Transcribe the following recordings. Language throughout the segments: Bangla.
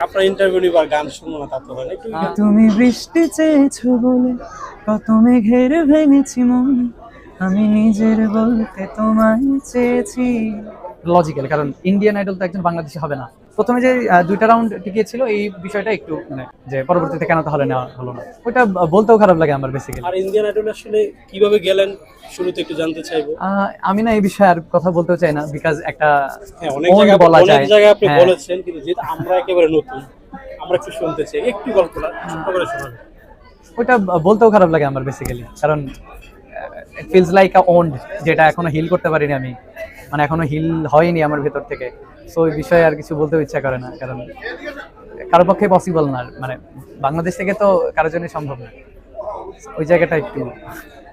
আপনার ইন্টারভিউ নিবার গান শুনব না তা তো হয় না। একটু তুমি বৃষ্টি চেয়েছো বলে কত মেঘের ভেঙেছি মন। আমি নিজের বলতে তোমায় চেয়েছি। লজিক্যাল কারণ ইন্ডিয়ান আইডল তো একজন বাংলাদেশি হবে না। প্রথমে যে দুইটা রাউন্ড টিকিয়েছিল এই বিষয়টা একটু মানে যে পরবর্তীতে কেন তাহলে নেওয়া হলো না। ওইটা বলতেও খারাপ লাগে আমার বেসিক্যালি আর ইন্ডিয়ান আইডল আসলে কীভাবে গেলেন শুরুতে একটু জানতে চাইব। আমি না এই বিষয়ে আর কথা বলতেও চাই না বিকজ একটা হ্যাঁ অনেক জায়গায় বলা অনেক যায়। জায়গায় আপনি হ্যাঁ। বলেছেন কিন্তু যেহেতু আমরা একেবারে নতুন আমরা একটু শুনতে চাই। একটু গল্পটা করে শোনাবেন ওইটা বলতেও খারাপ লাগে আমার বেসিক্যালি কারণ ফিলস লাইক আ ওন্ড যেটা এখনও হিল করতে পারিনি আমি। মানে এখনও হিল হয়নি আমার ভেতর থেকে। সো ওই বিষয়ে আর কিছু বলতেও ইচ্ছা করে না কারণ কারও পক্ষে পসিবল না মানে বাংলাদেশ থেকে তো কারোর জন্য সম্ভব না। ওই জায়গাটা একটু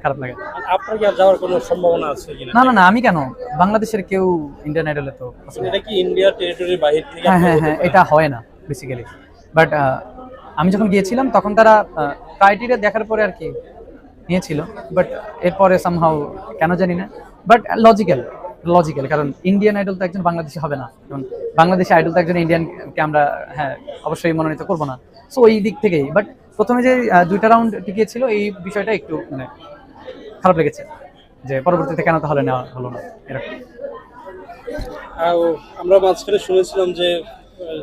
খারাপ লাগে। আপনার কি আর যাওয়ার কোনো সম্ভাবনা আছে কিনা? না না না আমি কেন? বাংলাদেশের কেউ ইন্ডিয়ান আইডলে তো possible এটা কি ইন্ডিয়ার টেরিটরির বাইরে থেকে হ্যাঁ হ্যাঁ হ্যাঁ এটা হয় না বেসিক্যালি বাট আমি যখন গিয়েছিলাম তখন তারা ক্রাইটেরিয়া দেখার পরে আর কি নিয়েছিল। বাট এরপরে সামহাও কেন জানি না। বাট লজিক্যাল লজিক্যাল কারণ ইন্ডিয়ান আইডল তো একজন বাংলাদেশি হবে না। কারণ বাংলাদেশি আইডল তো একজন ইন্ডিয়ানকে আমরা হ্যাঁ অবশ্যই মনোনীত করব না। সো ওই দিক থেকেই। বাট প্রথমে যে দুইটা রাউন্ড টিকিয়েছিল এই বিষয়টা একটু মানে খারাপ লেগেছে যে পরবর্তীতে কেন তাহলে নেওয়া হলো না এরকম। আর আমরা মাঝখানে শুনেছিলাম যে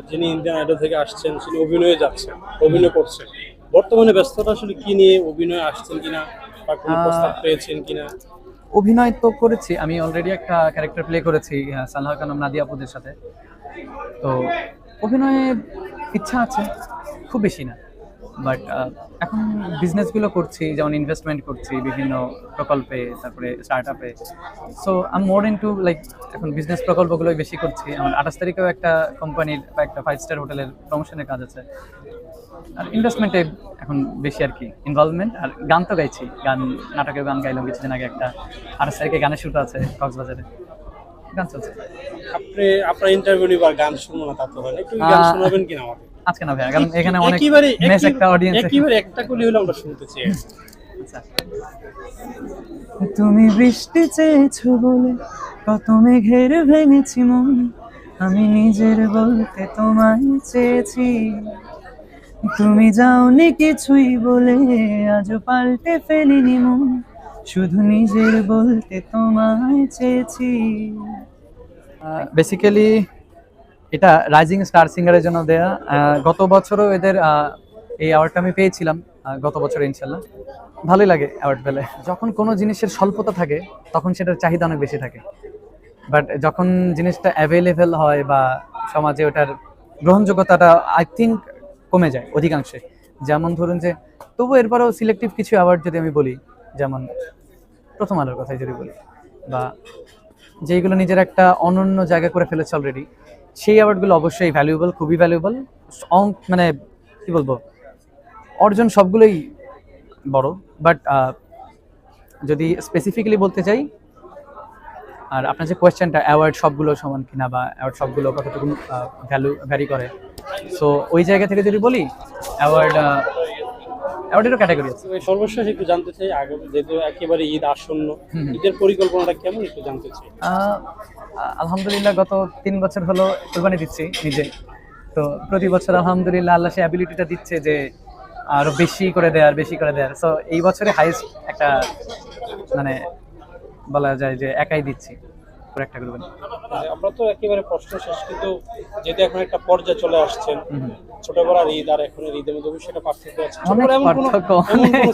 যিনি ইন্ডিয়ান আইডল থেকে আসছেন তিনি অভিনয়ে যাচ্ছেন অভিনয় করছেন। বর্তমানে ব্যস্ততা আসলে কি নিয়ে অভিনয়ে আসছেন কিনা বা কোনো প্রস্তাব পেয়েছেন কিনা? অভিনয় তো করেছি, আমি অলরেডি একটা ক্যারেক্টার প্লে করেছি সালহা কানম নাদিয়াপুদের সাথে। তো অভিনয়ে ইচ্ছা আছে, খুব বেশি না। বাট এখন বিজনেসগুলো করছি যেমন ইনভেস্টমেন্ট করছি বিভিন্ন প্রকল্পে তারপরে স্টার্ট আপে so um more into like এখন বিজনেস প্রকল্পগুলোই বেশি করছি। আমার আঠাশ তারিখেও একটা কোম্পানির বা একটা ফাইভ স্টার হোটেলের প্রমোশনের কাজ আছে। আর ইনভেস্টমেন্টে এখন বেশি আর কি। ইনভলভমেন্ট আর গান তো গাইছি। গান নাটকের গান গাইলাম কিছুদিন আগে একটা। আঠাশ তারিখে গানের শুট আছে কক্সবাজারে। গান চলছে। আপনি আপনার ইন্টারভিউ নিবার গান শুনব না তা তো হয় না। একটু গান শোনাবেন কিনা আমাকে? আজকে না ভাইয়া কারণ এখানে অনেক একেবারে মেস একটা অডিয়েন্স একেবারে একটা করলে হলে আমরা শুনতে চাই। তুমি বৃষ্টি চেয়েছো বলে কত মেঘের ভেঙেছি মন আমি নিজের বলতে তোমায় চেয়েছি। তুমি যাওনি কিছুই বলে আজ পাল্টে ফেলিনি মন শুধু নিজের বলতে তোমায় চেয়েছি। বেসিক্যালি এটা রাইজিং স্টার সিঙ্গারের জন্য দেয়া। গত বছরও এদের এই অ্যাওয়ার্ডটা আমি পেয়েছিলাম গত বছর ইনশাল্লাহ। ভালোই লাগে অ্যাওয়ার্ড পেলে। যখন কোনো জিনিসের স্বল্পতা থাকে, তখন সেটার চাহিদা অনেক বেশি থাকে। বাট যখন জিনিসটা অ্যাভেলেবেল হয় বা সমাজে ওটার গ্রহণযোগ্যতাটা আই থিঙ্ক কমে যায় অধিকাংশে। যেমন ধরুন যে, তবু এরপরেও সিলেক্টিভ কিছু অ্যাওয়ার্ড যদি আমি বলি, যেমন প্রথম আলোর কথাই যদি বলি, বা যেগুলো নিজের একটা অনন্য জায়গা করে ফেলেছে অলরেডি সেই অ্যাওয়ার্ডগুলো অবশ্যই ভ্যালুয়েবল খুবই ভ্যালুয়েবল অঙ্ক মানে কি বলব? অর্জন সবগুলোই বড় বাট যদি স্পেসিফিক্যালি বলতে চাই, আর আপনার যে কোয়েশ্চেনটা অ্যাওয়ার্ড সবগুলো সমান কিনা বা অ্যাওয়ার্ড সবগুলো কতটুকু ভ্যালু ভ্যারি করে? সো ওই জায়গা থেকে যদি বলি অ্যাওয়ার্ড অ্যাওয়ার্ডেরও ক্যাটাগরি আছে। সর্বশেষ একটু জানতে চাই আগামী যেহেতু একেবারে ঈদ আসন্ন। ঈদের পরিকল্পনাটা কেমন একটু জানতে চাই? আলহামদুলিল্লাহ গত তিন বছর হলো কোরবানি দিচ্ছি নিজে। তো প্রতি বছর আলহামদুলিল্লাহ আল্লাহ সেই অ্যাবিলিটিটা দিচ্ছে যে আরও বেশি করে দেয়ার বেশি করে দেয়ার সো এই বছরে হাইস্ট একটা মানে বলা যায় যে একাই দিচ্ছি। পুরো একটা কোরবানি আর আমরা তো একেবারে প্রশ্ন শেষ কিন্তু যেহেতু এখন একটা পর্যায়ে চলে আসছেন। ছোটবেলার ঈদ আর এখন ঈদের মধ্যে অবশ্যই একটা পার্থক্য আছে। ছোটবেলায় এমন কোনো।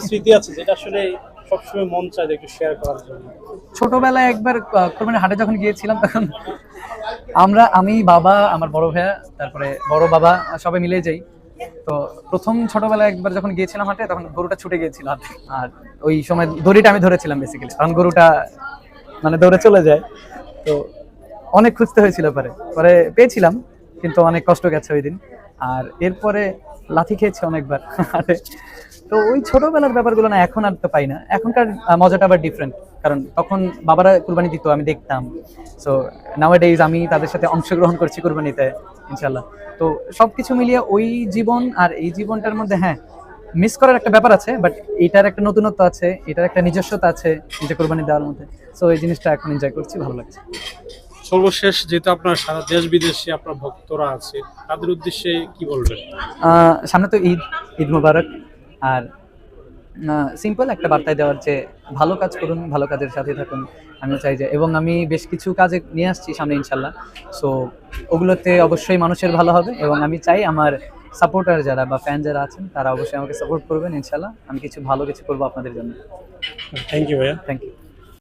স্মৃতি আছে যেটা আসলে সবসময় মন চায় একটু শেয়ার করার জন্য? ছোটবেলায় একবার কোরবানির হাটে যখন গিয়েছিলাম তখন আমরা আমি বাবা আমার বড় ভাইয়া তারপরে বড় বাবা সবাই মিলে যাই। তো প্রথম ছোটবেলায় একবার যখন গিয়েছিলাম হাটে তখন গরুটা ছুটে গিয়েছিল আর ওই সময় দড়িটা আমি ধরেছিলাম বেসিক্যালি কারণ গরুটা মানে দৌড়ে চলে যায়। তো অনেক খুঁজতে হয়েছিল পরে। পরে পেয়েছিলাম, কিন্তু অনেক কষ্ট গেছে ওই দিন। আর এরপরে লাথি খেয়েছে অনেকবার। হাটে তো ওই ছোটবেলার ব্যাপারগুলো না, এখন আর তো পাই না। এখনকার মজাটা আবার ডিফারেন্ট কারণ তখন বাবারা কুরবানি দিত, আমি দেখতাম। সো নাও ডেইজ আমি তাদের সাথে অংশগ্রহণ করছি কুরবানিতে ইনশাল্লাহ তো সবকিছু মিলিয়ে ওই জীবন আর এই জীবনটার মধ্যে হ্যাঁ মিস করার একটা ব্যাপার আছে বাট এটার একটা নতুনত্ব আছে এটার একটা নিজস্বতা আছে নিজে কোরবানি দেওয়ার মধ্যে। সো এই জিনিসটা এখন এনজয় করছি ভালো লাগছে। সর্বশেষ যেহেতু আপনার সারা দেশ বিদেশে আপনার ভক্তরা আছে তাদের উদ্দেশ্যে কি বলবেন? সামনে তো ঈদ ঈদ মুবারক আর সিম্পল একটা বার্তায় দেওয়ার যে ভালো কাজ করুন ভালো কাজের সাথে থাকুন আমিও চাই যে এবং আমি বেশ কিছু কাজে নিয়ে আসছি সামনে ইনশাল্লাহ। সো ওগুলোতে অবশ্যই মানুষের ভালো হবে এবং আমি চাই আমার সাপোর্টার যারা বা ফ্যান যারা আছেন তারা অবশ্যই আমাকে সাপোর্ট করবেন ইনশাল্লাহ আমি কিছু ভালো কিছু করব আপনাদের জন্য। থ্যাংক ইউ ভাইয়া। Thank you